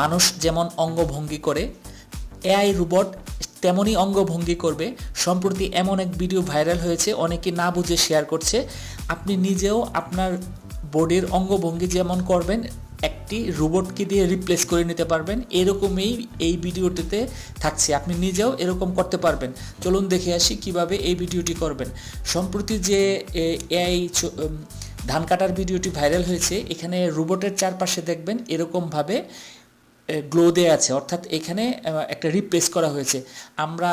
মানুষ যেমন অঙ্গভঙ্গি করে, এআই রোবট তেমনই অঙ্গভঙ্গি করবে। সম্প্রতি এমন এক ভিডিও ভাইরাল হয়েছে, অনেকে না বুঝে শেয়ার করছে। আপনি নিজেও আপনার বডির অঙ্গভঙ্গি যেমন করবেন, একটি রোবটকে দিয়ে রিপ্লেস করে নিতে পারবেন, এরকমই এই ভিডিওটিতে থাকছে। আপনি নিজেও এরকম করতে পারবেন। চলুন দেখে আসি কীভাবে এই ভিডিওটি করবেন। সম্প্রতি যে এআই ধান কাটার ভিডিওটি ভাইরাল হয়েছে, এখানে রোবটের চারপাশে দেখবেন এরকমভাবে গ্লো দেয়া আছে। অর্থাৎ এখানে একটা রিপ্লেস করা হয়েছে। আমরা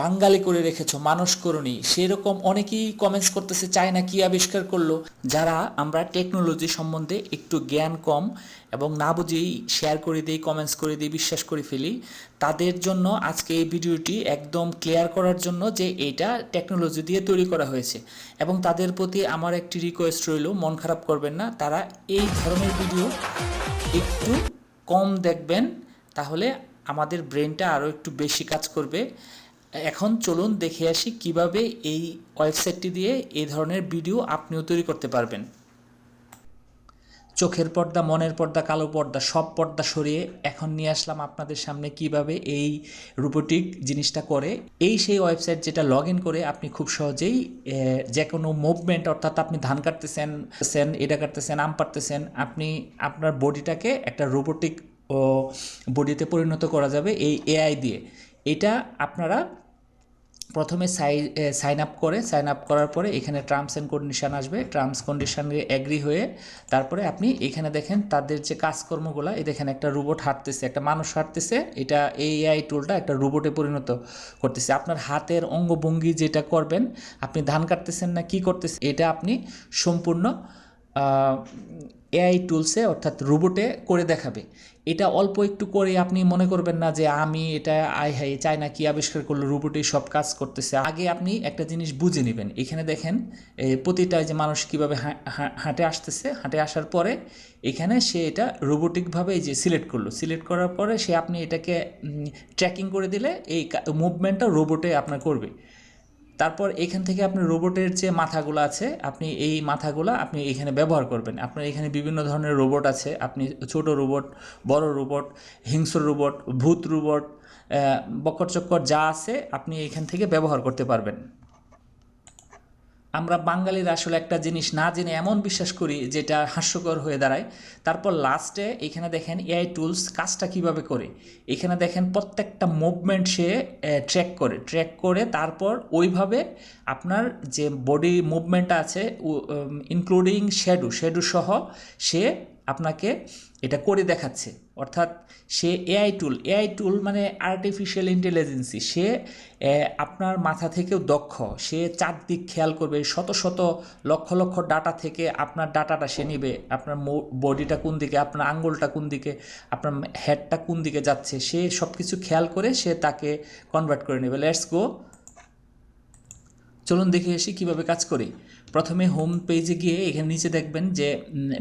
বাঙালি করে রেখেছ, মানুষ করনি, সেরকম অনেকেই কমেন্টস করতেছে, চায়না কি আবিষ্কার করল? যারা আমরা টেকনোলজি সম্বন্ধে একটু জ্ঞান কম এবং না বুঝেই শেয়ার করে দিই কমেন্টস করে দিই, বিশ্বাস করে ফেলি, তাদের জন্য আজকে এই ভিডিওটি একদম ক্লিয়ার করার জন্য যে এইটা টেকনোলজি দিয়ে তৈরি করা হয়েছে। এবং তাদের প্রতি আমার একটি রিকোয়েস্ট রইল, মন খারাপ করবেন না, তারা এই ধরনের ভিডিও একটু কম দেখবেন, তাহলে আমাদের ব্রেনটা আরও একটু বেশি কাজ করবে। এখন চলুন দেখে আসি কীভাবে এই ওয়েবসাইটটি দিয়ে এই ধরনের ভিডিও আপনিও তৈরি করতে পারবেন। চোখের পর্দা, মনের পর্দা, কালো পর্দা, সব পর্দা সরিয়ে এখন নিয়ে আসলাম আপনাদের সামনে কীভাবে এই রোবোটিক জিনিসটা করে। এই সেই ওয়েবসাইট যেটা লগ ইন করে আপনি খুব সহজেই যে কোনো মুভমেন্ট অর্থাৎ আপনি ধান কাটতেছেন, সেন, এটা কাটতেছেন, আম পারতেছেন আপনি আপনার বডিটাকে একটা রোবোটিক ও, বডিতে পরিণত করা যাবে এই এআই দিয়ে। এটা আপনারা প্রথমে সাই সাইন আপ করে সাইন আপ করার পরে এখানে টার্মস অ্যান্ড কন্ডিশান আসবে। টার্মস কন্ডিশনে অ্যাগ্রি হয়ে তারপরে আপনি এখানে দেখেন তাদের যে কাজকর্মগুলো, এই দেখেন একটা রোবট হাঁটতেছে, একটা মানুষ হাঁটতেছে, এটা এআই টুলটা একটা রোবটে পরিণত করতেছে। আপনার হাতের অঙ্গভঙ্গি যেটা করবেন, আপনি ধান কাটতেছেন না, কি করতেছেন, এটা আপনি সম্পূর্ণ এআই টুলসে অর্থাৎ রোবটে করে দেখাবে। এটা অল্প একটু করে আপনি মনে করবেন না যে আমি এটা আই হাই চাই না কি আবিষ্কার করল রোবটেই সব কাজ করতেছে। আগে আপনি একটা জিনিস বুঝে নেবেন। এখানে দেখেন প্রতিটা যে মানুষ কীভাবে হাঁটে আসতেছে, হাঁটে আসার পরে এখানে সে এটা রোবোটিকভাবে এই যে সিলেক্ট করল। সিলেক্ট করার পরে সে আপনি এটাকে ট্র্যাকিং করে দিলে এই মুভমেন্টটা রোবটে আপনার করবে। তারপর এখান থেকে আপনি রোবটের যে মাথাগুলো আছে, আপনি এই মাথাগুলো আপনি এখানে ব্যবহার করবেন। আপনার এখানে বিভিন্ন ধরনের রোবট আছে। আপনি ছোট রোবট, বড় রোবট, হিংস্র রোবট, ভূত রোবট বকর চক্কর যা আছে আপনি এখান থেকে ব্যবহার করতে পারবেন। আমরা বাঙালির আসলে একটা জিনিস না জেনে এমন বিশ্বাস করি যেটা হাস্যকর হয়ে দাঁড়ায়। তারপর লাস্টে এখানে দেখেন এআই টুলস কাজটা কীভাবে করে? এখানে দেখেন প্রত্যেকটা মুভমেন্ট সে ট্র্যাক করে। ট্র্যাক করে তারপর ওইভাবে আপনার যে বডি মুভমেন্টটা আছে ইনক্লুডিং শ্যাডু শ্যাডু সহ সে আপনাকে এটা করে দেখাচ্ছে। অর্থাৎ সে এআই টুল এআই টুল মানে আর্টিফিশিয়াল ইন্টেলিজেন্সি সে আপনার মাথা থেকেও দক্ষ। সে চারদিক খেয়াল করবে, শত শত লক্ষ লক্ষ ডাটা থেকে আপনার ডাটাটা সে নেবে। আপনার বডিটা কোন দিকে, আপনার আঙ্গুলটা কোন দিকে, আপনার হেডটা কোন দিকে যাচ্ছে, সে সব কিছু খেয়াল করে সে তাকে কনভার্ট করে নেবে। লেটস গো চলুন দেখে এসে কীভাবে কাজ করি। প্রথমে হোম পেজে গিয়ে এখানে নিচে দেখবেন যে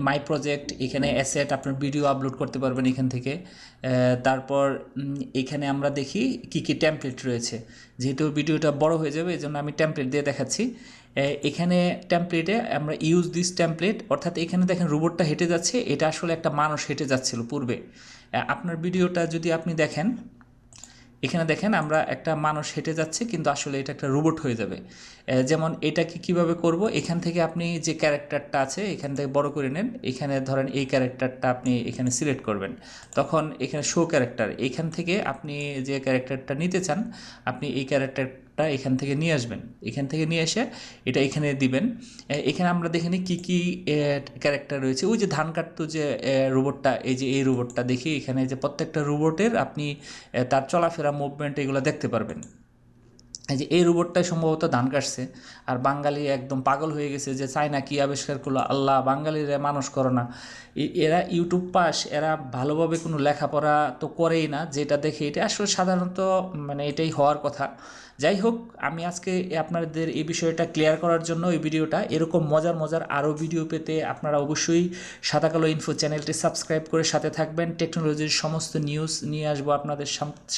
মাই প্রজেক্ট এখানে অ্যাসেট আপনার ভিডিও আপলোড করতে পারবেন এখান থেকে। তারপর এখানে আমরা দেখি কি কি টেমপ্লেট রয়েছে। যেহেতু ভিডিওটা বড় হয়ে যাবে এই জন্য আমি টেমপ্লেট দিয়ে দেখাচ্ছি। এখানে টেমপ্লেটে আমরা ইউজ দিস টেমপ্লেট অর্থাৎ এখানে দেখেন রোবটটা হেঁটে যাচ্ছে, এটা আসলে একটা মানুষ হেঁটে যাচ্ছিল পূর্বে। আপনার ভিডিওটা যদি আপনি দেখেন এখানে দেখেন আমরা একটা মানুষ হেঁটে যাচ্ছে, কিন্তু আসলে এটা একটা রোবট হয়ে যাবে। যেমন এটাকে কীভাবে করব? এখান থেকে আপনি যে ক্যারেক্টারটা আছে, এখান থেকে বড় করে নেন। এখানে ধরেন এই ক্যারেক্টারটা আপনি এখানে সিলেক্ট করবেন। তখন এখানে শো ক্যারেক্টার এখান থেকে আপনি যে ক্যারেক্টারটা নিতে চান, আপনি এই ক্যারেক্টারটা এখান থেকে নিয়ে আসবেন। এখান থেকে নিয়ে এসে এটা এখানে দিবেন। এখানে আমরা দেখে নিই কী কী ক্যারেক্টার রয়েছে। ওই যে ধান কাটতো যে রোবটটা এই যে এই রোবটটা দেখি এখানে যে প্রত্যেকটা রোবটের আপনি তার চলাফেরা মুভমেন্ট এগুলো দেখতে পারবেন। এই যে এই রোবটটাই সম্ভবত ধান কাটছে। আর বাঙালি একদম পাগল হয়ে গেছে যে চায়না কি আবিষ্কার করল। আল্লাহ, বাঙালিরা মানুষ করো না। এরা ইউটিউব পাস, এরা ভালোভাবে কোনো লেখাপড়া তো করেই না। যেটা দেখে এটা আসলে সাধারণত মানে এটাই হওয়ার কথা। যাই হোক আমি আজকে আপনাদের এই বিষয়টা ক্লিয়ার করার জন্য এই ভিডিওটা। এরকম মজার মজার আরও ভিডিও পেতে আপনারা অবশ্যই সাদা কালো ইনফো চ্যানেলটি সাবস্ক্রাইব করে সাথে থাকবেন। টেকনোলজির সমস্ত নিউজ নিয়ে আসব আপনাদের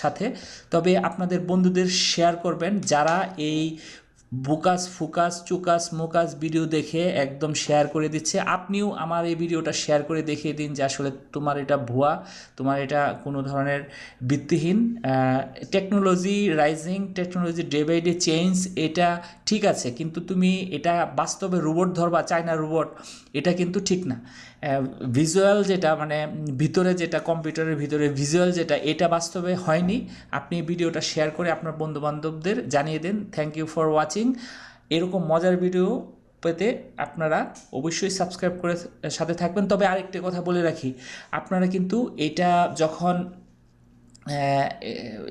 সাথে। তবে আপনাদের বন্ধুদের শেয়ার করবেন যারা এই বুকাস, ফুকাস, চুকাস, মুকাস ভিডিও দেখে একদম শেয়ার করে দিচ্ছে। আপনিও আমার এই ভিডিওটা শেয়ার করে দেখিয়ে দিন যে আসলে তোমার এটা ভুয়া, তোমার এটা কোনো ধরনের ভিত্তিহীন। Technology rising technology day by day change এটা ঠিক আছে, কিন্তু তুমি এটা বাস্তবে রোবট ধরবা চায়না রোবট এটা কিন্তু ঠিক না। ভিজুয়াল যেটা মানে ভিতরে যেটা কম্পিউটারের ভিতরে ভিজুয়াল যেটা, এটা বাস্তবে হয়নি। আপনি ভিডিওটা শেয়ার করে আপনার বন্ধু বান্ধবদের জানিয়ে দিন। থ্যাংক ইউ ফর ওয়াচিং এরকম মজার ভিডিও পেতে আপনারা অবশ্যই সাবস্ক্রাইব করে সাথে থাকবেন। তবে আরেকটি কথা বলে রাখি, আপনারা কিন্তু এটা যখন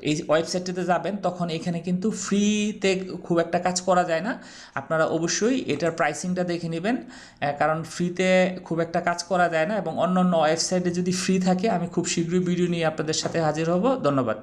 এই ওয়েবসাইটটিতে যাবেন, তখন এখানে কিন্তু ফ্রিতে খুব একটা কাজ করা যায় না। আপনারা অবশ্যই এটার প্রাইসিংটা দেখে নেবেন কারণ ফ্রিতে খুব একটা কাজ করা যায় না এবং অন্য অন্য ওয়েবসাইটে যদি ফ্রি থাকে, আমি খুব শীঘ্রই ভিডিও নিয়ে আপনাদের সাথে হাজির হব। ধন্যবাদ।